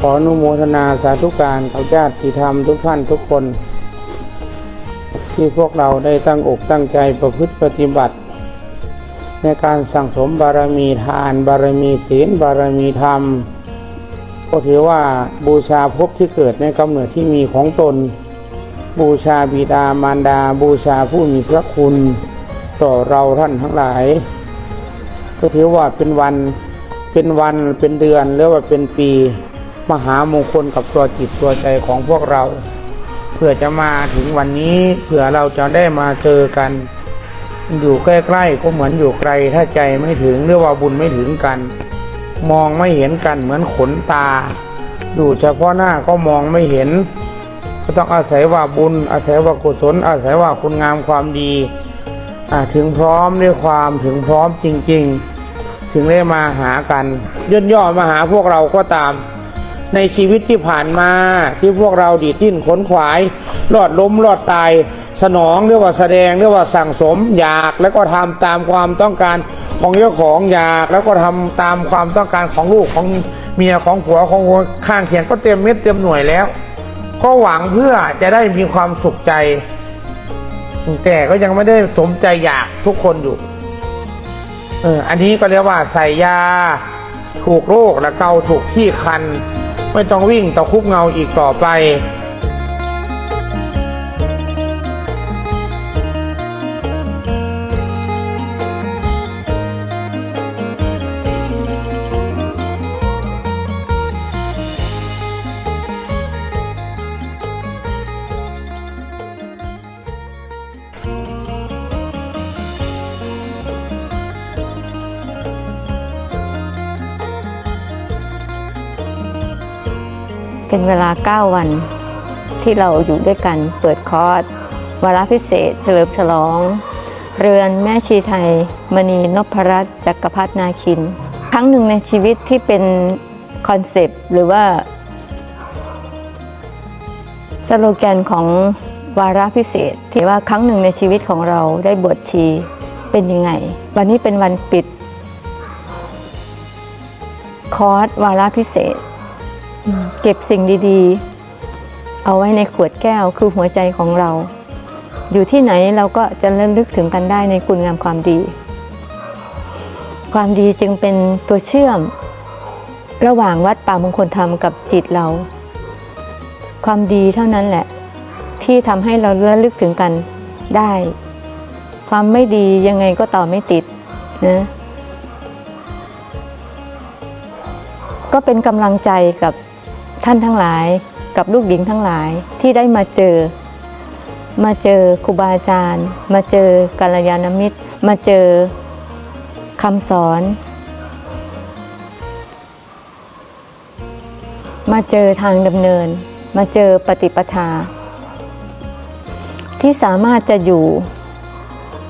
ขออนุโมทนาสาธุการกับญาติธรรมทุกท่านทุกคน ที่พวกเราได้ตั้งอกตั้งใจประพฤติปฏิบัติ ในการสั่งสมบารมีทาน บารมีศีลบารมีธรรม ก็ถือว่าบูชาภพที่เกิดในกำเนิดที่มีของตน บูชาบิดามารดา บูชาผู้มีพระคุณ ต่อเราท่านทั้งหลาย ก็ถือว่าเป็นวันเป็นวันเป็นเดือนหรือว่าเป็นปี มหามงคลกับตัวจิตตัวใจของพวกเรา เพื่อจะมาถึงวันนี้เผื่อเราจะได้มาเจอกัน อยู่ใกล้ๆก็เหมือนอยู่ไกลถ้าใจไม่ถึงหรือว่าบุญไม่ถึงกัน มองไม่เห็นกันเหมือนขนตา อยู่เฉพาะหน้าก็มองไม่เห็น ก็ต้องอาศัยว่าบุญ อาศัยว่ากุศล อาศัยว่าคุณงามความดีถึงพร้อมด้วยความถึงพร้อมจริง ๆ ถึงได้มาหากันย่นย่อมาหาพวกเราก็ตาม ในชีวิตที่ผ่านมาที่พวกเราดีดดิ้นขนขวายรอดล้มรอดตาย สนองเรียกว่าแสดงเรียกว่าสั่งสมอยากแล้วก็ทำตามความต้องการของเจ้าของอยากแล้วก็ทำตามความต้องการของลูกของเมียของผัวของคนข้างเคียงก็เต็มเม็ดเต็มหน่วยแล้ว ก็หวังเพื่อจะได้มีความสุขใจ แต่ก็ยังไม่ได้สมใจอยากทุกคนอยู่เอออันนี้ก็เรียกว่าใส่ยา ถูกโรคและเกาถูกที่คัน ไม่ต้องวิ่งต่อคุบเงาอีกต่อไป เป็นเวลา 9 วันที่เราอยู่ด้วยกันเปิดคอร์สวาระพิเศษ เฉลิมฉลอง เรือนแม่ชีไทย มณีนพรัตน์จักรพัฒนาคิน ครั้งหนึ่งในชีวิตที่เป็นคอนเซปต์หรือว่าสโลแกนของวาระพิเศษ ที่ว่าครั้งหนึ่งในชีวิตของเราได้บวชชีเป็นยังไง วันนี้เป็นวันปิด คอร์สวาระพิเศษ เก็บสิ่งดีๆ เอาไว้ในขวดแก้วคือหัวใจของเรา อยู่ที่ไหนเราก็จะเริ่มลึกถึงกันได้ในคุณงามความดี ความดีจึงเป็นตัวเชื่อม ระหว่างวัดป่ามงคลธรรมกับจิตเรา ความดีเท่านั้นแหละ ที่ทำให้เราระลึกถึงกันได้ ความไม่ดียังไงก็ต่อไม่ติดนะก็เป็นกำลังใจกับ ท่านทั้งหลาย กับลูกหญิงทั้งหลายที่ได้มาเจอ มาเจอครูบาอาจารย์ มาเจอกัลยาณมิตร มาเจอคำสอน มาเจอทางดำเนิน มาเจอปฏิปทา ที่สามารถจะอยู่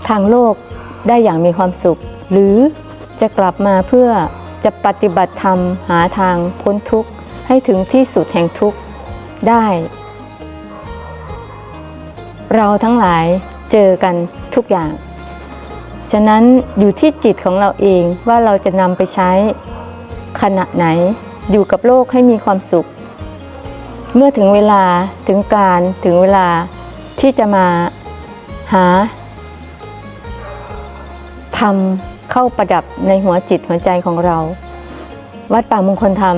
ทางโลกได้อย่างมีความสุข หรือจะกลับมาเพื่อจะปฏิบัติธรรมหาทางพ้นทุกข์ ให้ถึงที่สุดแห่งทุกข์ได้ เราทั้งหลายเจอกันทุกอย่าง ฉะนั้นอยู่ที่จิตของเราเองว่าเราจะนำไปใช้ขณะไหนอยู่กับโลกให้มีความสุข เมื่อถึงเวลาถึงการถึงเวลาที่จะมาหาทำเข้าประดับในหัวจิตหัวใจของเรา วัดป่ามงคลธรรม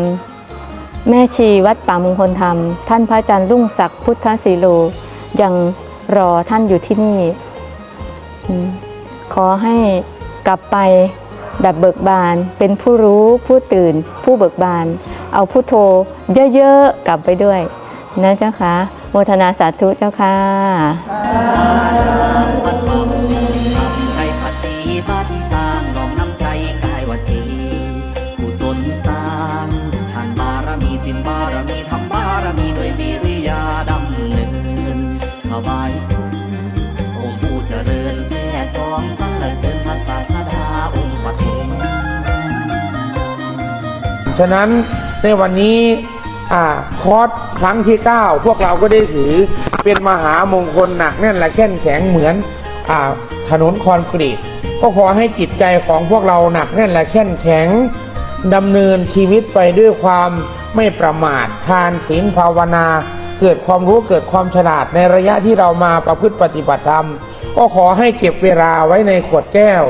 แม่ชีวัดป่ามงคลธรรม ท่านพระอาจารย์รุ่งศักดิ์พุทธศิโลยังรอท่านอยู่ที่นี่ ขอให้กลับไปแบบเบิกบาน เป็นผู้รู้ผู้ตื่น ผู้เบิกบาน เอาผู้โทเยอะๆกลับไปด้วย นะเจ้าค่ะโมทนาสาธุเจ้าค่ะ ฉะนั้นในวันนี้คอร์สครั้งที่ 9 พวกเราก็ได้ถือเป็นมหามงคลหนักแน่นและเข้มแข็งเหมือนอถนนคอนกรีต ก็ขอให้จิตใจของพวกเราหนักแน่นและเข้มแข็งดำเนินชีวิตไปด้วยความไม่ประมาททานศีลภาวนา เกิดความรู้เกิดความฉลาดในระยะที่เรามาประพฤติปฏิบัติธรรม ก็ขอให้เก็บเวลาไว้ในขวดแก้ว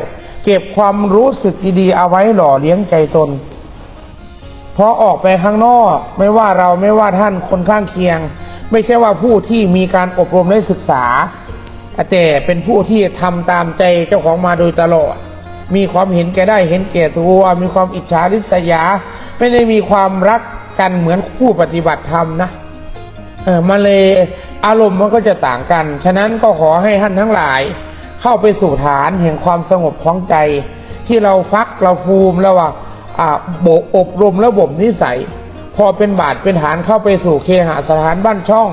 เก็บความรู้สึกดีๆเอาไว้หล่อเลี้ยงใจตน เพราะออกไปข้างนอกไม่ว่าเราไม่ว่าท่านคนข้างเคียง ไม่ใช่ว่าผู้ที่มีการอบรมและศึกษา แต่เป็นผู้ที่ทำตามใจเจ้าของมาโดยตลอด มีความเห็นแก่ได้เห็นแก่ตัวมีความอิจฉาริษยา ไม่ได้มีความรักกันเหมือนผู้ปฏิบัติธรรมนะเออมาเลยอารมณ์มันก็จะต่างกัน ฉะนั้นก็ขอให้ท่านทั้งหลาย เข้าไปสู่ฐานแห่งความสงบของใจ ที่เราฟักเราภูมิแล้วว่า อบอบรมและบ่มนิสัย พอเป็นบาทเป็นฐานเข้าไปสู่เคหสถานบ้านช่อง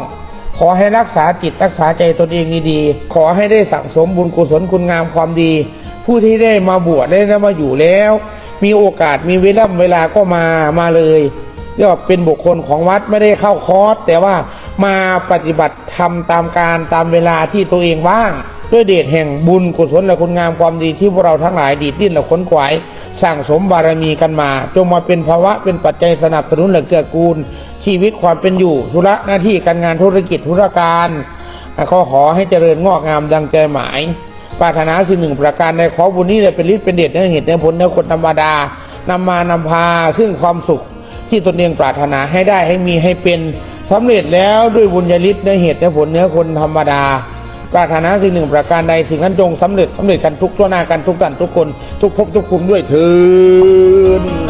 ขอให้รักษาจิตรักษาใจตนเองดีๆ ขอให้ได้สั่งสมบุญกุศลคุณงามความดี ผู้ที่ได้มาบวชได้มาอยู่แล้ว มีโอกาสมีเวลาเวลาก็มามาเลยยกว่าเป็นบุคคลของวัดไม่ได้เข้าคอร์สแต่ว่ามาปฏิบัติธรรมตามการตามเวลาที่ตัวเองว่าง ด้วยเดชแห่งบุญกุศลและคุณงามความดีที่พวกเราทั้งหลายดีดดิ้นและค้นขวายสั่งสมบารมีกันมา จงมาเป็นภาวะเป็นปัจจัยสนับสนุนและเกื้อกูล ชีวิตความเป็นอยู่ธุระหน้าที่การงานธุรกิจธุรการขอขอให้เจริญงอกงามดังใจหมายปรารถนาสิ่งหนึ่งประการใดขอบุญนี้เลยเป็นฤทธิ์เป็นเดชเนื้อเหตุเนื้อผลเนื้อคนธรรมดานำมานำพาซึ่งความสุขที่ตนเองปรารถนาให้ได้ให้มีให้เป็นสำเร็จแล้วด้วยบุญญาฤทธิ์เนื้อเหตุเนื้อผลเนื้อคนธรรมดา ปรารถนาสิ่งหนึ่งประการใดสิ่งนั้นจงสำเร็จสำเร็จกันทุกทั่วหน้ากันทุกกันทุกคน ทุกภพทุกภูมิด้วยเถิด